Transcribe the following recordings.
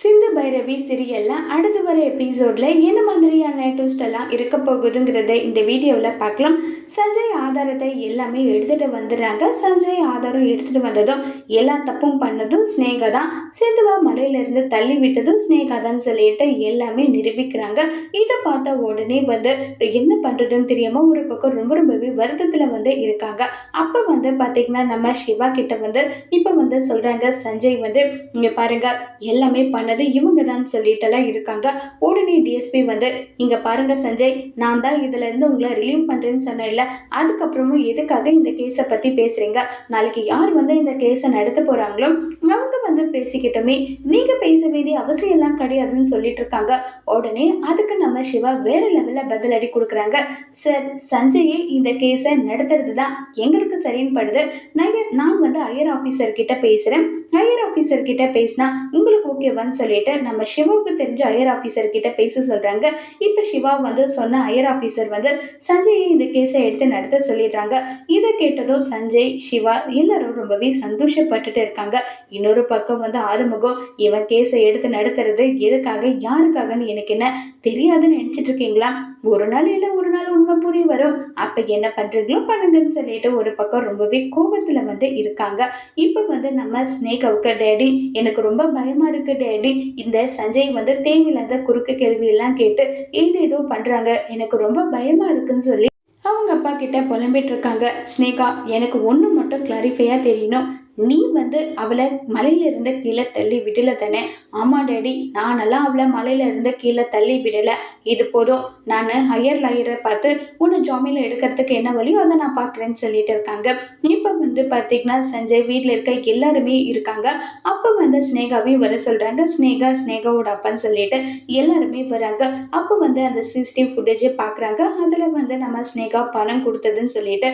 சிந்து பைரவி சீரியல்ல அடுத்து வர எபிசோட்ல என்ன மாதிரியான ட்விஸ்ட் எல்லாம் இருக்க போகுதுங்கிறத இந்த வீடியோவில் பார்க்கலாம். சஞ்சய் ஆதாரத்தை எல்லாமே எடுத்துட்டு வந்துடுறாங்க. சஞ்சய் ஆதாரம் எடுத்துட்டு வந்ததும் எல்லா தப்பும் பண்ணதும் ஸ்னேகா தான். சிந்துவா மலையிலேருந்து தள்ளி விட்டதும் ஸ்னேகா தான் சொல்லிட்டு எல்லாமே நிரூபிக்கிறாங்க. இதை பார்த்த உடனே வந்து என்ன பண்ணுறதுன்னு தெரியாமல் ஒரு பக்கம் ரொம்ப ரொம்பவே வருத்தத்தில் வந்து இருக்காங்க. அப்போ வந்து பார்த்தீங்கன்னா நம்ம சிவா கிட்ட வந்து இப்போ வந்து சொல்கிறாங்க சஞ்சய் வந்து இங்கே பாருங்க எல்லாமே பண்ண பண்ணது இவங்க தான் சொல்லிட்டுலாம் இருக்காங்க. உடனே டிஎஸ்பி வந்து இங்க பாருங்க சஞ்சய் நான் தான் இதுல இருந்து உங்களை ரிலீவ் பண்றேன்னு சொன்னேன்ல. அதுக்கப்புறமும் எதுக்காக இந்த கேஸை பத்தி பேசுறீங்க? நாளைக்கு யார் வந்து இந்த கேஸை நடத்த போறாங்களோ அவங்க வந்து பேசிக்கிட்டோமே. நீங்க பேச வேண்டிய அவசியம் எல்லாம் கிடையாதுன்னு சொல்லிட்டு இருக்காங்க உடனே அதுக்கு நம்ம சிவா வேற லெவல்ல பதிலடி கொடுக்குறாங்க. சார் சஞ்சயே இந்த கேஸை நடத்துறது தான் எங்களுக்கு சரின்னு படுது. நான் நான் வந்து ஐயர் ஆஃபீஸர் கிட்ட பேசுறேன். ஹையர் ஆஃபீஸர் கிட்ட பேசினா உங்களுக்கு ஓகேவான்னு சொல்லிட்டு நம்ம சிவாவுக்கு தெரிஞ்ச ஹையர் ஆஃபீஸர் கிட்ட பேச சொல்றாங்க. இப்போ சிவா வந்து சொன்ன ஹையர் ஆஃபீஸர் வந்து சஞ்சயை இந்த கேஸை எடுத்து நடத்த சொல்லிடுறாங்க. இதை கேட்டதும் சஞ்சய் சிவா எல்லாரும் ரொம்பவே சந்தோஷப்பட்டுட்டு இருக்காங்க. இன்னொரு பக்கம் வந்து ஆறுமுகம் இவன் கேஸை எடுத்து நடத்துறது எதுக்காக யாருக்காகன்னு எனக்கு என்ன தெரியாதுன்னு நினைச்சிட்டு இருக்கீங்களா? ஒரு நாள் இல்லை ஒரு நாள் உண்மை புரிய வரும். அப்போ என்ன பண்ணுறீங்களோ பண்ணுங்கன்னு சொல்லிட்டு ஒரு பக்கம் ரொம்பவே கோபத்தில் வந்து இருக்காங்க. இப்போ வந்து நம்ம ஸ்னேகாவுக்கு டேடி எனக்கு ரொம்ப பயமாக இருக்குது டேடி. இந்த சஞ்சய் வந்து தேவையில்லாத குறுக்கு கேள்வியெல்லாம் கேட்டு ஏதேதோ பண்ணுறாங்க எனக்கு ரொம்ப பயமாக இருக்குன்னு சொல்லி அவங்க அப்பா கிட்ட புலம்பிட்டு இருக்காங்க. ஸ்னேகா எனக்கு ஒன்று மட்டும் கிளாரிஃபையாக தெரியணும். நீ வந்து அவளை மலையிலிருந்து கீழே தள்ளி விடல தானே? ஆமா டேடி நானெல்லாம் அவளை மலையிலிருந்து கீழே தள்ளி விடலை. இது போதும். நான் ஹையர் லாயரை பார்த்து உன்னை ஜாமீனில் எடுக்கிறதுக்கு என்ன வழியோ அதை நான் பார்க்குறேன்னு சொல்லிட்டு இருக்காங்க. இப்போ வந்து பார்த்தீங்கன்னா சஞ்சய் வீட்டில் இருக்க எல்லாருமே இருக்காங்க. அப்போ வந்து ஸ்னேகாவையும் வர சொல்கிறாங்க ஸ்னேகா ஸ்னேகாவோட அப்பான்னு சொல்லிட்டு எல்லாருமே வராங்க. அப்போ வந்து அந்த சிசிடிவி ஃபுட்டேஜை பார்க்குறாங்க அதில் வந்து நம்ம ஸ்னேகா பணம் கொடுத்ததுன்னு சொல்லிட்டு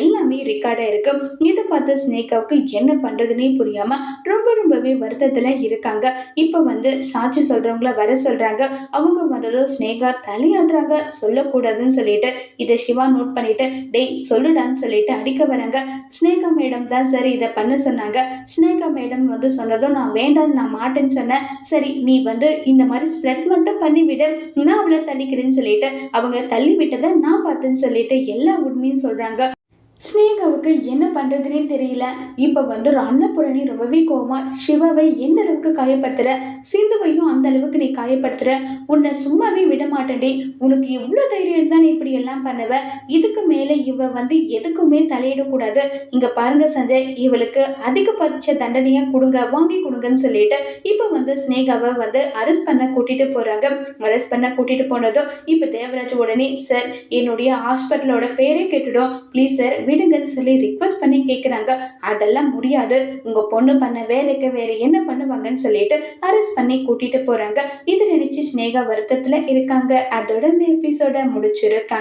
எல்லாமே ரெக்கார்டாக இருக்கு. இதை பார்த்து ஸ்னேகாவுக்கு என்ன பண்ணுறதுனே புரியாமல் ரொம்ப ரொம்பவே வருத்தத்தில் இருக்காங்க. இப்போ வந்து சாட்சி சொல்கிறவங்கள வர சொல்கிறாங்க அவங்க வந்ததும் ஸ்னேகா தலையாடுறாங்க சொல்லக்கூடாதுன்னு சொல்லிட்டு இதை சிவா நோட் பண்ணிட்டு டேய் சொல்லுடான்னு சொல்லிட்டு அடிக்க வராங்க. ஸ்னேகா மேடம் தான் சரி இதை பண்ண சொன்னாங்க. ஸ்னேகா மேடம் வந்து சொன்னதும் நான் வேண்டாம் நான் மாட்டேன்னு சொன்னேன். சரி நீ வந்து இந்த மாதிரி ஸ்ப்ரெட் மட்டும் பண்ணி விட நான் அவளை தள்ளிக்கிறேன்னு சொல்லிட்டு அவங்க தள்ளி விட்டதை நான் பார்த்தேன்னு சொல்லிட்டு எல்லா உண்மையும் சொல்கிறாங்க ஸ்னேகாவுக்கு என்ன பண்ணுறதுனே தெரியல. இப்போ வந்து அன்னபூரணி ரொம்பவே கோமா சிவாவை எந்த அளவுக்கு காயப்படுத்துகிற சிந்துவையும் அந்த அளவுக்கு நீ காயப்படுத்துகிற உன்னை சும்மாவே விட மாட்டேன்டி. உனக்கு இவ்வளோ தைரியம் இருந்தால் நீ இப்படி எல்லாம் பண்ணுவ? இதுக்கு மேலே இவ வந்து எதுக்குமே தலையிடக்கூடாது இங்கே பாருங்க சஞ்சய் இவளுக்கு அதிகபட்ச தண்டனையாக கொடுங்க வாங்கி கொடுங்கன்னு சொல்லிட்டு இப்போ வந்து ஸ்னேகாவை வந்து அரெஸ்ட் பண்ண கூட்டிகிட்டு போகிறாங்க அரெஸ்ட் பண்ண கூட்டிகிட்டு போனதும் இப்போ தேவராஜ் உடனே சார் என்னுடைய ஹாஸ்பிட்டலோட பேரே கேட்டுடும். ப்ளீஸ் சார் விடுங்கன்னு சொல்லி ரிக்வஸ்ட் பண்ணி கேட்குறாங்க அதெல்லாம் முடியாது. உங்கள் பொண்ணு பண்ண வேலைக்கு வேற என்ன பண்ணுவாங்கன்னு சொல்லிட்டு அரெஸ்ட் பண்ணி கூட்டிகிட்டு போகிறாங்க இதை நினச்சி ஸ்னேகா வருத்தத்தில் இருக்காங்க. அதோட இந்த எபிசோட முடிச்சிருக்காங்க.